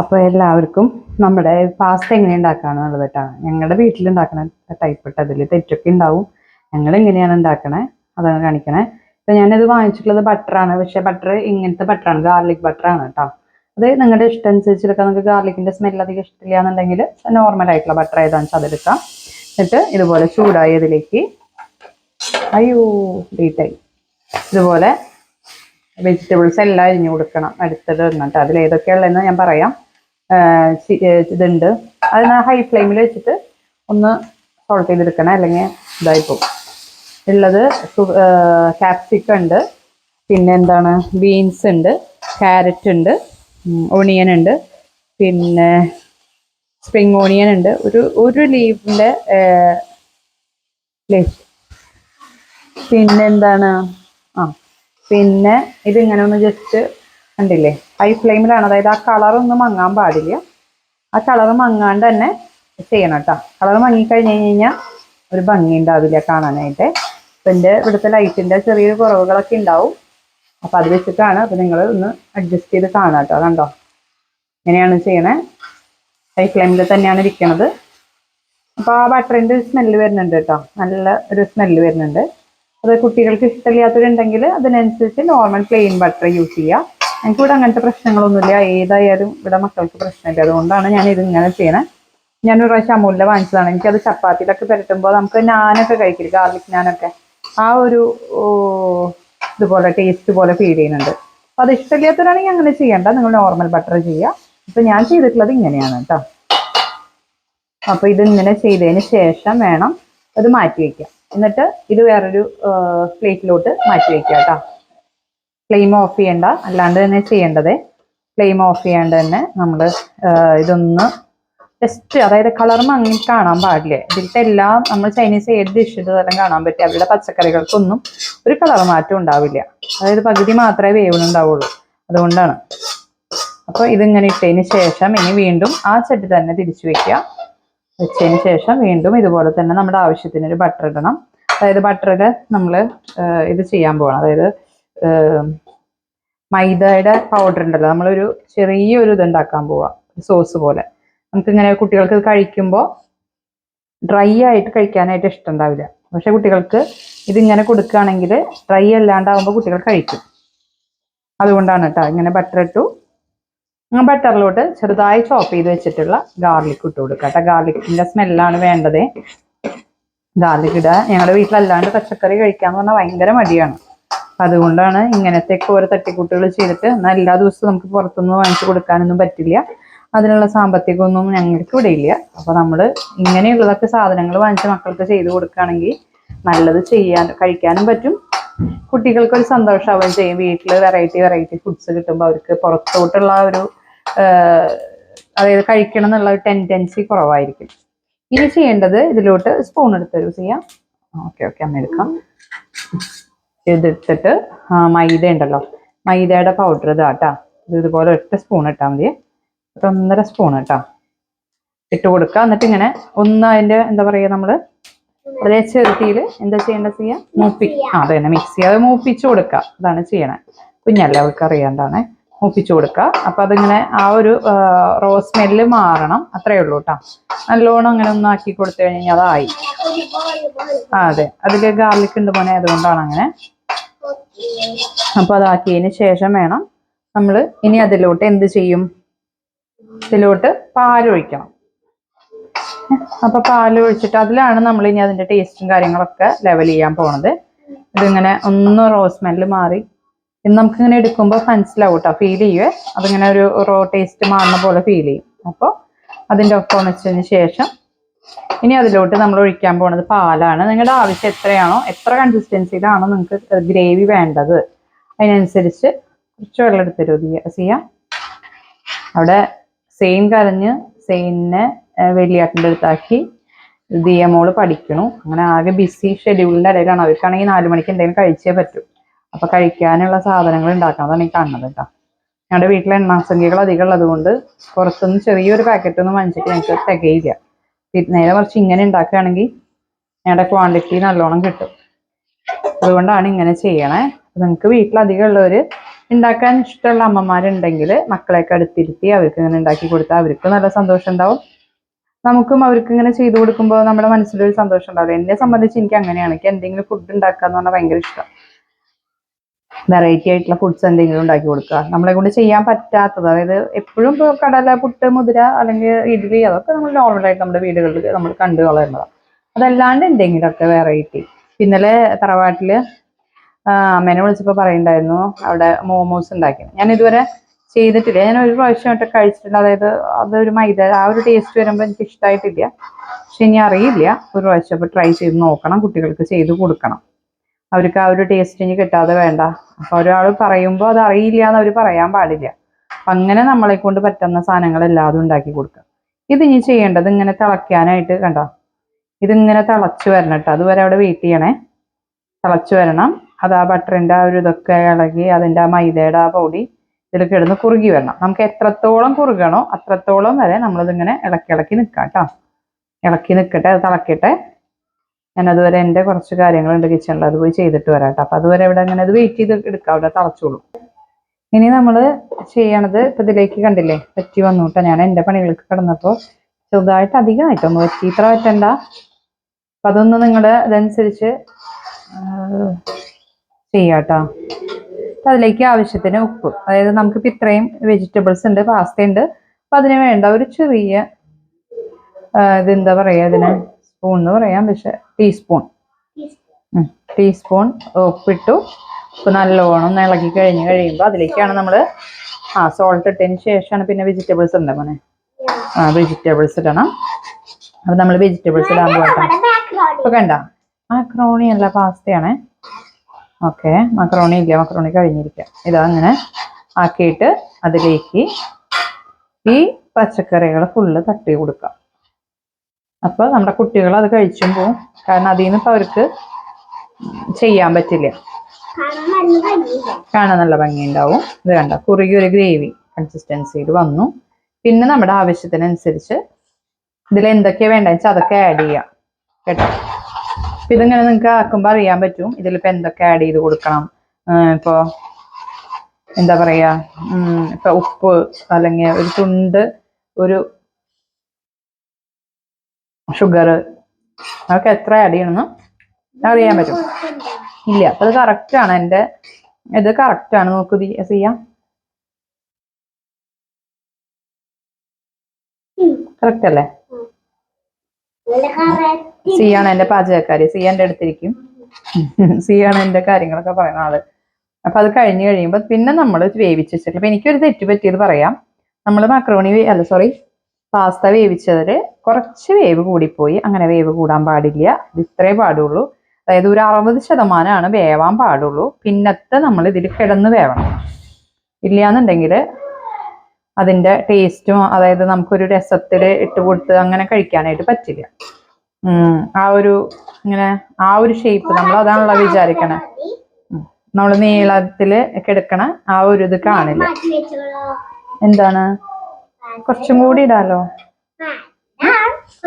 അപ്പോൾ എല്ലാവർക്കും നമ്മുടെ പാസ്ത എങ്ങനെ ഉണ്ടാക്കാന്നുള്ളത് കേട്ടാണ് ഞങ്ങളുടെ വീട്ടിലുണ്ടാക്കണ ടൈപ്പ് അതിൽ തെറ്റൊക്കെ ഉണ്ടാവും. ഞങ്ങൾ എങ്ങനെയാണ് ഉണ്ടാക്കണേ? അതാണ് കാണിക്കണേ. ഇപ്പം ഞാനത് വാങ്ങിച്ചിട്ടുള്ളത് ബട്ടറാണ് പക്ഷെ ബട്ടർ ഇങ്ങനത്തെ ബട്ടറാണ് ഗാർലിക് ബട്ടറാണ് കേട്ടോ. അത് നിങ്ങളുടെ ഇഷ്ടം അനുസരിച്ചെടുക്കാം നിങ്ങൾക്ക് ഗാർലിക്കിന്റെ സ്മെൽ അധികം ഇഷ്ടമില്ല എന്നുണ്ടെങ്കിൽ നോർമൽ ആയിട്ടുള്ള ബട്ടർ ഏതാണെന്ന് വെച്ചാൽ അതെടുക്കാം. എന്നിട്ട് ഇതുപോലെ ചൂടായതിലേക്ക് അയ്യോ ഡീറ്റായി ഇതുപോലെ വെജിറ്റബിൾസ് എല്ലാം അരിഞ്ഞു കൊടുക്കണം. അടുത്തത് എന്നിട്ട് അതിൽ ഏതൊക്കെയുള്ളതെന്ന് ഞാൻ പറയാം. ഇതുണ്ട്. അത് ഹൈ ഫ്ലെയിമിൽ വെച്ചിട്ട് ഒന്ന് സോൾട്ട് ചെയ്തെടുക്കണം. അല്ലെങ്കിൽ ഇതായിപ്പോൾ ഉള്ളത് ക്യാപ്സിക്കം ഉണ്ട്. പിന്നെ എന്താണ്? ബീൻസ് ഉണ്ട്. ക്യാരറ്റ് ഉണ്ട്. ഓണിയൻ ഉണ്ട്. പിന്നെ സ്പ്രിങ് ഓണിയൻ ഉണ്ട്. ഒരു ഒരു ലീവിന്റെ ലീഫ് പിന്നെന്താണ് ആ പിന്നെ ഇതിങ്ങനെ ഒന്ന് ജസ്റ്റ് കണ്ടില്ലേ? ഹൈ ഫ്ലെയിമിലാണ് അതായത് ആ കളറൊന്നും മങ്ങാൻ പാടില്ല. ആ കളർ മങ്ങാണ്ട് തന്നെ ചെയ്യണം കേട്ടോ. കളർ മങ്ങിക്കഴിഞ്ഞ് കഴിഞ്ഞാൽ ഒരു ഭംഗി ഉണ്ടാവില്ല കാണാനായിട്ട്. അപ്പം എന്റെ ഇവിടുത്തെ ലൈറ്റിന്റെ ചെറിയൊരു കുറവുകളൊക്കെ ഉണ്ടാവും. അപ്പം അത് വെച്ചിട്ടാണ് അപ്പം നിങ്ങൾ ഒന്ന് അഡ്ജസ്റ്റ് ചെയ്ത് കാണാം കേട്ടോ. കണ്ടോ? ഇങ്ങനെയാണ് ചെയ്യണേ. ഹൈ ഫ്ലെയിമിൽ തന്നെയാണ് ഇരിക്കണത്. അപ്പോൾ ആ ബട്ടറിന്റെ ഒരു സ്മെല്ല് വരുന്നുണ്ട് കേട്ടോ. നല്ല ഒരു സ്മെല്ല് വരുന്നുണ്ട്. അത് കുട്ടികൾക്ക് ഇഷ്ടമില്ലാത്തവരുണ്ടെങ്കിൽ അതിനനുസരിച്ച് നോർമൽ പ്ലെയിൻ ബട്ടർ യൂസ് ചെയ്യുക എനിക്ക് ഇവിടെ അങ്ങനത്തെ പ്രശ്നങ്ങളൊന്നുമില്ല. ഏതായാലും ഇവിടെ മക്കൾക്ക് പ്രശ്നമില്ല. അതുകൊണ്ടാണ് ഞാൻ ഇത് ഇങ്ങനെ ചെയ്യണേ. ഞാനൊരു പ്രാവശ്യം അമൂലിന്റെ വാങ്ങിച്ചതാണ്. എനിക്കത് ചപ്പാത്തിയിലൊക്കെ പുരട്ടുമ്പോൾ നമുക്ക് നാനൊക്കെ കഴിക്കില്ല ഗാർലിക് നാനൊക്കെ. ആ ഒരു ഇതുപോലെ ടേസ്റ്റ് പോലെ ഫീൽ ചെയ്യുന്നുണ്ട്. അപ്പോൾ അത് ഇഷ്ടമില്ലാത്തവരാണെങ്കിൽ അങ്ങനെ ചെയ്യണ്ട. നിങ്ങൾ നോർമൽ ബട്ടർ ചെയ്യുക. ഇപ്പം ഞാൻ ചെയ്തിട്ടുള്ളത് ഇങ്ങനെയാണ് കേട്ടോ. അപ്പോൾ ഇതിങ്ങനെ ചെയ്തതിന് ശേഷം വേണം അത് മാറ്റി വയ്ക്കുക എന്നിട്ട് ഇത് വേറൊരു പ്ലേറ്റിലോട്ട് മാറ്റി വയ്ക്കുക കേട്ടോ. ഫ്ലെയിം ഓഫ് ചെയ്യണ്ട. അല്ലാണ്ട് തന്നെ ചെയ്യേണ്ടത്. ഫ്ലെയിം ഓഫ് ചെയ്യാണ്ട് തന്നെ നമ്മൾ ഇതൊന്ന് ജസ്റ്റ് അതായത് കളർ മങ്ങി കാണാൻ പാടില്ല? ഇതിലത്തെ എല്ലാം നമ്മൾ ചൈനീസ് ഏത് ഡിഷ് ഇതെല്ലാം കാണാൻ പറ്റും. അവരുടെ പച്ചക്കറികൾക്കൊന്നും ഒരു കളർ മാറ്റം ഉണ്ടാവില്ല. അതായത് പകുതി മാത്രമേ വേവുന്നുണ്ടാവുള്ളൂ. അതുകൊണ്ടാണ്. അപ്പോൾ ഇതിങ്ങനെ ഇട്ടതിന് ശേഷം ഇനി വീണ്ടും ആ ചട്ടി തന്നെ തിരിച്ചു വെക്കുക. വെച്ചതിന് ശേഷം വീണ്ടും ഇതുപോലെ തന്നെ നമ്മുടെ ആവശ്യത്തിന് ഒരു ബട്ടർ ഇടണം. അതായത് ബട്ടറിൽ നമ്മൾ ഇത് ചെയ്യാൻ പോകണം അതായത് മൈദയുടെ പൗഡർ ഉണ്ടല്ലോ. നമ്മളൊരു ചെറിയൊരു ഇത് ഉണ്ടാക്കാൻ പോവാ സോസ് പോലെ. നമുക്ക് ഇങ്ങനെ കുട്ടികൾക്ക് കഴിക്കുമ്പോൾ ഡ്രൈ ആയിട്ട് കഴിക്കാനായിട്ട് ഇഷ്ടം ഉണ്ടാവില്ല. പക്ഷെ കുട്ടികൾക്ക് ഇതിങ്ങനെ കൊടുക്കുകയാണെങ്കിൽ ഡ്രൈ അല്ലാണ്ടാവുമ്പോൾ കുട്ടികൾ കഴിക്കും. അതുകൊണ്ടാണ് കേട്ടോ ഇങ്ങനെ ബട്ടർ ഇട്ടു. ബട്ടറിലോട്ട് ചെറുതായി ചോപ്പ് ചെയ്ത് വെച്ചിട്ടുള്ള ഗാർലിക് ഇട്ട് കൊടുക്കുക കേട്ടോ ഗാർലിക്കിന്റെ സ്മെല്ലാണ് വേണ്ടത്. ഗാർലിക് ഇടുക ഞങ്ങളുടെ വീട്ടിലല്ലാണ്ട് പച്ചക്കറി കഴിക്കാന്ന് പറഞ്ഞാൽ ഭയങ്കര മടിയാണ്. അതുകൊണ്ടാണ് ഇങ്ങനത്തെയൊക്കെ ഓരോ തട്ടിക്കൂട്ടുകൾ ചെയ്തിട്ട് എന്നാൽ എല്ലാ ദിവസവും നമുക്ക് പുറത്തുനിന്ന് വാങ്ങിച്ചു കൊടുക്കാനൊന്നും പറ്റില്ല. അതിനുള്ള സാമ്പത്തികമൊന്നും ഞങ്ങൾക്ക് ഇവിടെ ഇല്ല. അപ്പൊ നമ്മൾ ഇങ്ങനെയുള്ളതൊക്കെ സാധനങ്ങൾ വാങ്ങിച്ച മക്കൾക്ക് ചെയ്തു കൊടുക്കുകയാണെങ്കിൽ നല്ലത് ചെയ്യാൻ കഴിക്കാനും പറ്റും. കുട്ടികൾക്ക് ഒരു സന്തോഷമാവുകയും ചെയ്യും. വീട്ടിൽ വെറൈറ്റി വെറൈറ്റി ഫുഡ്സ് കിട്ടുമ്പോൾ അവർക്ക് പുറത്തോട്ടുള്ള ഒരു അതായത് കഴിക്കണം എന്നുള്ള ഒരു ടെൻഡൻസി കുറവായിരിക്കും. ഇനി ചെയ്യേണ്ടത് ഇതിലോട്ട് സ്പൂൺ എടുത്ത് യൂസ് ചെയ്യാം. ഓക്കെ ഓക്കെ അമ്മ എടുക്കാം. ഇതെടുത്തിട്ട് മൈദ ഉണ്ടല്ലോ. മൈദയുടെ പൗഡർ ഇതാട്ടാ. ഇത് ഇതുപോലെ ഒറ്റ സ്പൂൺ ഇട്ടാൽ മതി. ഒരു ഒന്നര സ്പൂൺ കേട്ടോ ഇട്ട് കൊടുക്കുക എന്നിട്ട് ഇങ്ങനെ ഒന്ന് അതിന്റെ എന്താ പറയുക നമ്മൾ അതേ ചെറുതിയിൽ എന്താ ചെയ്യേണ്ടത് ചെയ്യാം? മൂപ്പി ആ അതെ തന്നെ മിക്സ് ചെയ്യാതെ മൂപ്പിച്ച് കൊടുക്കുക അതാണ് ചെയ്യണേ. കുഞ്ഞല്ലേ അവൾക്ക് അറിയാണ്ടാണ് മൂപ്പിച്ചു കൊടുക്കുക അപ്പൊ അതിങ്ങനെ ആ ഒരു റോ സ്മെല്ല് മാറണം. അത്രേ ഉള്ളൂ കേട്ടോ നല്ലോണം അങ്ങനെ ഒന്ന് ആക്കി കൊടുത്തു കഴിഞ്ഞാൽ അതായി. ആ അതെ. അതിൽ ഗാർലിക് ഉണ്ട് മോനെ അതുകൊണ്ടാണ് അങ്ങനെ. അപ്പൊ അതാക്കിയതിന് ശേഷം വേണം നമ്മൾ ഇനി അതിലോട്ട് എന്ത് ചെയ്യും? ഇതിലോട്ട് പാലൊഴിക്കണം അപ്പൊ പാലൊഴിച്ചിട്ട് അതിലാണ് നമ്മൾ ഇനി അതിന്റെ ടേസ്റ്റും കാര്യങ്ങളൊക്കെ ലെവൽ ചെയ്യാൻ പോണത്. ഇതിങ്ങനെ ഒന്ന് റോ സ്മെല്ല് മാറി. നമുക്ക് ഇങ്ങനെ എടുക്കുമ്പോൾ മനസ്സിലാവും കേട്ടോ ഫീൽ ചെയ്യുവേ അതിങ്ങനെ ഒരു റോ ടേസ്റ്റ് മാറുന്ന പോലെ ഫീൽ ചെയ്യും. അപ്പോൾ അതിന്റെ ഒപ്പം വെച്ചതിന് ശേഷം ഇനി അതിലോട്ട് നമ്മൾ ഒഴിക്കാൻ പോണത് പാലാണ്. നിങ്ങളുടെ ആവശ്യം എത്രയാണോ എത്ര കൺസിസ്റ്റൻസിയിലാണോ നിങ്ങൾക്ക് ഗ്രേവി വേണ്ടത്. അതിനനുസരിച്ച് കുറച്ച് വെള്ളം എടുത്തരും ചെയ്യാം. അവിടെ സെയിം കരഞ്ഞ് സെയിനെ വലിയാട്ടിന്റെ അടുത്താക്കി ദിയ മോൾ പഠിക്കണു. അങ്ങനെ ആകെ ബിസി ഷെഡ്യൂളിന്റെ ഇടയിലാണ് അവർക്കാണെങ്കിൽ നാല് മണിക്ക് എന്തെങ്കിലും കഴിച്ചേ പറ്റൂ. അപ്പോൾ കഴിക്കാനുള്ള സാധനങ്ങൾ ഉണ്ടാക്കണതാണ് ഈ കാണുന്നത് കേട്ടോ. ഞങ്ങളുടെ വീട്ടിലെ എണ്ണാസംഖ്യകൾ അധികം ഉള്ളതുകൊണ്ട് പുറത്തുനിന്ന് ചെറിയൊരു പാക്കറ്റ് ഒന്നും വാങ്ങിച്ചിട്ട് ഞങ്ങൾക്ക് തികയില്ല. നേരെ കുറച്ച് ഇങ്ങനെ ഉണ്ടാക്കുകയാണെങ്കിൽ ഞങ്ങളുടെ ക്വാണ്ടിറ്റി നല്ലോണം കിട്ടും. അതുകൊണ്ടാണ് ഇങ്ങനെ ചെയ്യണേ. നിങ്ങൾക്ക് വീട്ടിലധികം ഉള്ളവർ ഉണ്ടാക്കാൻ ഇഷ്ടമുള്ള അമ്മമാരുണ്ടെങ്കിൽ മക്കളെയൊക്കെ അടുത്തിരുത്തി അവർക്ക് ഇങ്ങനെ ഉണ്ടാക്കി കൊടുത്താൽ അവർക്ക് നല്ല സന്തോഷം ഉണ്ടാവും. നമുക്കും അവർക്ക് ഇങ്ങനെ ചെയ്തു കൊടുക്കുമ്പോൾ നമ്മുടെ മനസ്സിലൊരു സന്തോഷം ഉണ്ടാവില്ല. എന്നെ സംബന്ധിച്ച് എനിക്ക് അങ്ങനെയാണ്. എനിക്ക് എന്തെങ്കിലും ഫുഡ് ഉണ്ടാക്കുക എന്ന് പറഞ്ഞാൽ ഭയങ്കര ഇഷ്ടം. വെറൈറ്റി ആയിട്ടുള്ള ഫുഡ്സ് എന്തെങ്കിലും ഉണ്ടാക്കി കൊടുക്കുക. നമ്മളെ കൊണ്ട് ചെയ്യാൻ പറ്റാത്തത് അതായത് എപ്പോഴും ഇപ്പോൾ കടല പുട്ട് മുതിര അല്ലെങ്കിൽ ഇഡ്ഡലി അതൊക്കെ നമ്മൾ നോർമലായിട്ട് നമ്മുടെ വീടുകളിൽ നമ്മൾ കണ്ടു വളരുന്നതാണ് അതല്ലാണ്ട് എന്തെങ്കിലുമൊക്കെ വെറൈറ്റി ഇന്നലെ തറവാട്ടിൽ ആ, അമ്മേനെ വിളിച്ചപ്പോൾ പറയുണ്ടായിരുന്നു അവിടെ മോമോസ് ഉണ്ടാക്കി. ഞാൻ ഇതുവരെ ചെയ്തിട്ടില്ല. ഞാൻ ഒരു പ്രാവശ്യമായിട്ട് കഴിച്ചിട്ടുണ്ട്. അതായത് അതൊരു മൈദ ആ ഒരു ടേസ്റ്റ് വരുമ്പോൾ എനിക്ക് ഇഷ്ടമായിട്ടില്ല പക്ഷെ ഇനി അറിയില്ല. ഒരു പ്രാവശ്യം അപ്പോൾ ട്രൈ ചെയ്ത് നോക്കണം കുട്ടികൾക്ക് ചെയ്ത് കൊടുക്കണം. അവർക്ക് ആ ഒരു ടേസ്റ്റ് ഇനി കിട്ടാതെ വേണ്ട. അപ്പൊ ഒരാൾ പറയുമ്പോൾ അത് അറിയില്ല എന്ന് അവർ പറയാൻ പാടില്ല. അങ്ങനെ നമ്മളെ കൊണ്ട് പറ്റുന്ന സാധനങ്ങൾ എല്ലാതും ഉണ്ടാക്കി കൊടുക്കുക. ഇത് ഇനി ചെയ്യേണ്ടത് ഇങ്ങനെ തിളയ്ക്കാനായിട്ട് കണ്ടോ? ഇതിങ്ങനെ തിളച്ച് വരണം കേട്ടോ. അതുവരെ അവിടെ വെയിറ്റ് ചെയ്യണേ. തിളച്ച് വരണം. അത് ആ ബട്ടറിന്റെ ആ ഒരു ഇതൊക്കെ ഇളകി അതിന്റെ ആ മൈദയുടെ ആ പൊടി ഇതിൽ കിടന്ന് കുറുകി വരണം. നമുക്ക് എത്രത്തോളം കുറുകണോ അത്രത്തോളം വരെ നമ്മളിതിങ്ങനെ ഇളക്കി ഇളക്കി നിൽക്കാം കേട്ടോ. ഇളക്കി നിൽക്കട്ടെ അത് തിളക്കട്ടെ. ഞാൻ അതുവരെ എന്റെ കുറച്ച് കാര്യങ്ങളുണ്ട് കിച്ചണിൽ അത് പോയി ചെയ്തിട്ട് വരാം കേട്ടോ അപ്പം അതുവരെ ഇവിടെ അങ്ങനെ അത് വെയിറ്റ് ചെയ്ത് എടുക്കാം അവിടെ തിളച്ചോളൂ. ഇനി നമ്മൾ ചെയ്യണത് ഇപ്പം ഇതിലേക്ക് കണ്ടില്ലേ പറ്റി വന്നു കേട്ടോ ഞാൻ എന്റെ പണികൾക്ക് കിടന്നപ്പോൾ ചെറുതായിട്ട് അധികമായിട്ടൊന്ന് പറ്റി ഇത്ര പറ്റണ്ട. അപ്പം അതൊന്ന് നിങ്ങൾ അതനുസരിച്ച് ചെയ്യാട്ടോ. കേട്ടോ അതിലേക്ക് ആവശ്യത്തിന് ഉപ്പ് അതായത് നമുക്കിപ്പോൾ ഇത്രയും വെജിറ്റബിൾസ് ഉണ്ട് പാസ്ത ഉണ്ട്. അപ്പം അതിന് വേണ്ട ഒരു ചെറിയ ഇതെന്താ പറയുക ഇതിന് സ്പൂൺ എന്ന് പറയാം പക്ഷെ ടീസ്പൂൺ ടീസ്പൂൺ ഉപ്പിട്ടു. ഉപ്പ് നല്ലോണം ഇളകി കഴിഞ്ഞ് കഴിയുമ്പോൾ അതിലേക്കാണ് നമ്മൾ ആ സോൾട്ട് ഇട്ടതിന് ശേഷമാണ് പിന്നെ വെജിറ്റബിൾസ് ഉണ്ട് മോനെ? ആ വെജിറ്റബിൾസ് ഇടണം. അപ്പം നമ്മൾ വെജിറ്റബിൾസ് ഇടാൻ പോകട്ടെ. ഇപ്പൊ കണ്ട? മക്രോണി അല്ല പാസ്തയാണേ ഓക്കെ മക്രോണി ഇല്ല മക്രോണി കഴിഞ്ഞിരിക്കാം. ഇതാ അങ്ങനെ ആക്കിയിട്ട് അതിലേക്ക് ഈ പച്ചക്കറികൾ ഫുള്ള് തട്ടി കൊടുക്കാം. അപ്പോൾ നമ്മുടെ കുട്ടികൾ അത് കഴിച്ചും പോവും. കാരണം അതിൽ നിന്ന് ഇപ്പോൾ അവർക്ക് ചെയ്യാൻ പറ്റില്ല. കാണാൻ നല്ല ഭംഗിയുണ്ടാവും. ഇത് കണ്ട? കുറുകി ഒരു ഗ്രേവി കൺസിസ്റ്റൻസിയിൽ വന്നു. പിന്നെ നമ്മുടെ ആവശ്യത്തിനനുസരിച്ച് ഇതിൽ എന്തൊക്കെയാണ് വേണ്ടതെന്ന് വെച്ചാൽ അതൊക്കെ ആഡ് ചെയ്യാം. കേട്ടോ? അപ്പൊ ഇതിങ്ങനെ നിങ്ങൾക്ക് ആക്കുമ്പോൾ അറിയാൻ പറ്റും. ഇതിലിപ്പോൾ എന്തൊക്കെ ആഡ് ചെയ്ത് കൊടുക്കണം. ഇപ്പോൾ എന്താ പറയാ? ഉം, ഇപ്പൊ ഉപ്പ് അല്ലെങ്കിൽ ഒരു തുണ്ട് ഒരു ഷുഗർ അതൊക്കെ എത്ര ആഡ് ചെയ്യണമെന്ന് അറിയാൻ പറ്റും. ഇല്ല അപ്പൊ അത് കറക്റ്റ് ആണ് എന്റെ. ഇത് കറക്റ്റ് ആണ്. നോക്കൂ ചെയ്യാം. കറക്റ്റ് അല്ലേ? സി ആണ് എന്റെ പാചകക്കാരി. സി എന്റെ അടുത്തിരിക്കും. സി ആണ് എന്റെ കാര്യങ്ങളൊക്കെ പറയുന്ന ആൾ. അപ്പൊ അത് കഴിഞ്ഞു കഴിയുമ്പോൾ പിന്നെ നമ്മൾ വേവിച്ച് വെച്ചിട്ടില്ല അപ്പൊ എനിക്കൊരു തെറ്റ് പറ്റിയത് പറയാം. നമ്മൾ മക്രോണി അല്ല സോറി പാസ്ത വേവിച്ചതിൽ കുറച്ച് വേവ് കൂടിപ്പോയി. അങ്ങനെ വേവ് കൂടാൻ പാടില്ല. ഇത് ഇത്രേ പാടുള്ളൂ. അതായത് ഒരു അറുപത് ശതമാനമാണ് വേവാൻ പാടുള്ളൂ. പിന്നത്തെ നമ്മൾ ഇതിൽ കിടന്ന് വേവണം. ഇല്ലയെന്നുണ്ടെങ്കിൽ അതിന്റെ ടേസ്റ്റും അതായത് നമുക്കൊരു രസത്തിൽ ഇട്ട് കൊടുത്ത് അങ്ങനെ കഴിക്കാനായിട്ട് പറ്റില്ല. ആ ഒരു ഇങ്ങനെ ആ ഒരു ഷേപ്പ് നമ്മൾ അതാണല്ലോ വിചാരിക്കണേ. നമ്മൾ നീളത്തിൽ കിടക്കണ ആ ഒരു ഇത് കാണില്ല. എന്താണ്? കുറച്ചും കൂടി ഇടാലോ?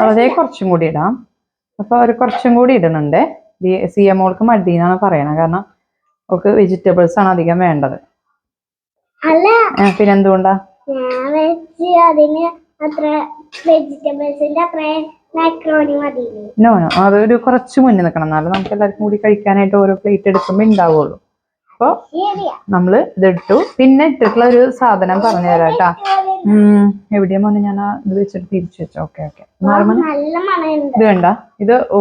വളരെ കുറച്ചും കൂടി ഇടാം. അപ്പൊ അവർ കുറച്ചും കൂടി ഇടുന്നുണ്ട്. സി എം ഓൾക്ക് മടി എന്നാണ് പറയണത്. കാരണം അവൾക്ക് വെജിറ്റബിൾസ് ആണ് അധികം വേണ്ടത്. പിന്നെ എന്തുകൊണ്ടാ നോ നോ അതൊരു കുറച്ച് മുന്നേ നിൽക്കണം എന്നാലും നമുക്ക് എല്ലാവർക്കും കൂടി കഴിക്കാനായിട്ട് ഓരോ പ്ലേറ്റ് എടുക്കുമ്പോൾ ഉണ്ടാവുള്ളൂ. അപ്പോൾ ശരിയാ നമ്മൾ ഇതിട്ടു പിന്നെ ഇട്ടിട്ടുള്ള ഒരു സാധനം പറഞ്ഞു തരാം കേട്ടാ. ഉം. എവിടെയാ മോനെ ഞാൻ ഇത് വെച്ചിട്ട് തിരിച്ചു വെച്ചു? Okay okay. ഇത് കണ്ട? ഇത് ഓ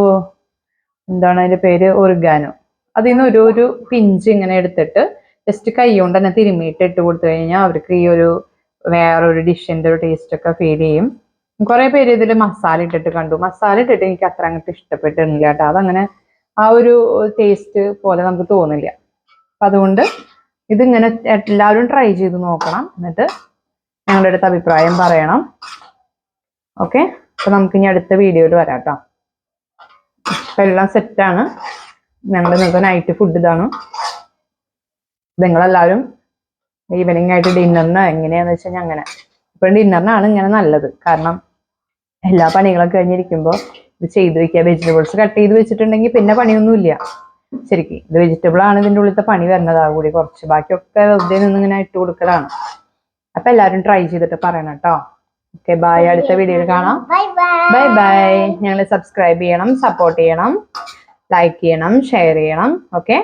എന്താണ് അതിന്റെ പേര്? ഒറിഗാനോ അതിൽ നിന്ന് ഒരു ഒരു പിഞ്ച് ഇങ്ങനെ എടുത്തിട്ട് ജസ്റ്റ് കൈ കൊണ്ട് തന്നെ തിരുമ്മിയിട്ട് ഇട്ട് കൊടുത്തു കഴിഞ്ഞാൽ അവർക്ക് ഈ ഒരു വേറൊരു ഡിഷിന്റെ ഒരു ടേസ്റ്റ് ഒക്കെ ഫീൽ ചെയ്യും. കുറെ പേര് ഇതിൽ മസാല ഇട്ടിട്ട് കണ്ടു. മസാല ഇട്ടിട്ട് എനിക്ക് അത്ര അങ്ങോട്ട് ഇഷ്ടപ്പെട്ടിരുന്നില്ല കേട്ടോ. അതങ്ങനെ ആ ഒരു ടേസ്റ്റ് പോലെ നമുക്ക് തോന്നില്ല. അപ്പൊ അതുകൊണ്ട് ഇതിങ്ങനെ എല്ലാവരും ട്രൈ ചെയ്ത് നോക്കണം. എന്നിട്ട് ഞങ്ങളുടെ അടുത്ത് അഭിപ്രായം പറയണം. ഓക്കെ അപ്പൊ നമുക്ക് ഇനി അടുത്ത വീഡിയോയിൽ വരാം കേട്ടോ. അപ്പൊ എല്ലാം സെറ്റാണ് ഞങ്ങൾ നിങ്ങൾക്ക് നൈറ്റ് ഫുഡ് ഇതാണ്. നിങ്ങളെല്ലാവരും ഈവനിങ് ആയിട്ട് ഡിന്നറിന് എങ്ങനെയാന്ന് വെച്ചാൽ അങ്ങനെ. ഇപ്പൊ ഡിന്നറിനാണ് ഇങ്ങനെ നല്ലത്. കാരണം എല്ലാ പണികളൊക്കെ കഴിഞ്ഞിരിക്കുമ്പോൾ ഇത് ചെയ്ത് വെക്കുക. വെജിറ്റബിൾസ് കട്ട് ചെയ്ത് വെച്ചിട്ടുണ്ടെങ്കിൽ പിന്നെ പണിയൊന്നുമില്ല. ശരിക്കും ഇത് വെജിറ്റബിൾ ആണ് ഇതിന്റെ ഉള്ളിലത്തെ പണി വരുന്നത്. ആ കൂടി കുറച്ച് ബാക്കിയൊക്കെ വെറുതെ നിന്ന് ഇങ്ങനെ ഇട്ട് കൊടുക്കലാണ്. അപ്പൊ എല്ലാവരും ട്രൈ ചെയ്തിട്ട് പറയണം കേട്ടോ. ഓക്കെ ബൈ അടുത്ത വീഡിയോയിൽ കാണാം. ബൈ ബൈ ഞങ്ങൾ സബ്സ്ക്രൈബ് ചെയ്യണം സപ്പോർട്ട് ചെയ്യണം ലൈക്ക് ചെയ്യണം ഷെയർ ചെയ്യണം. ഓക്കെ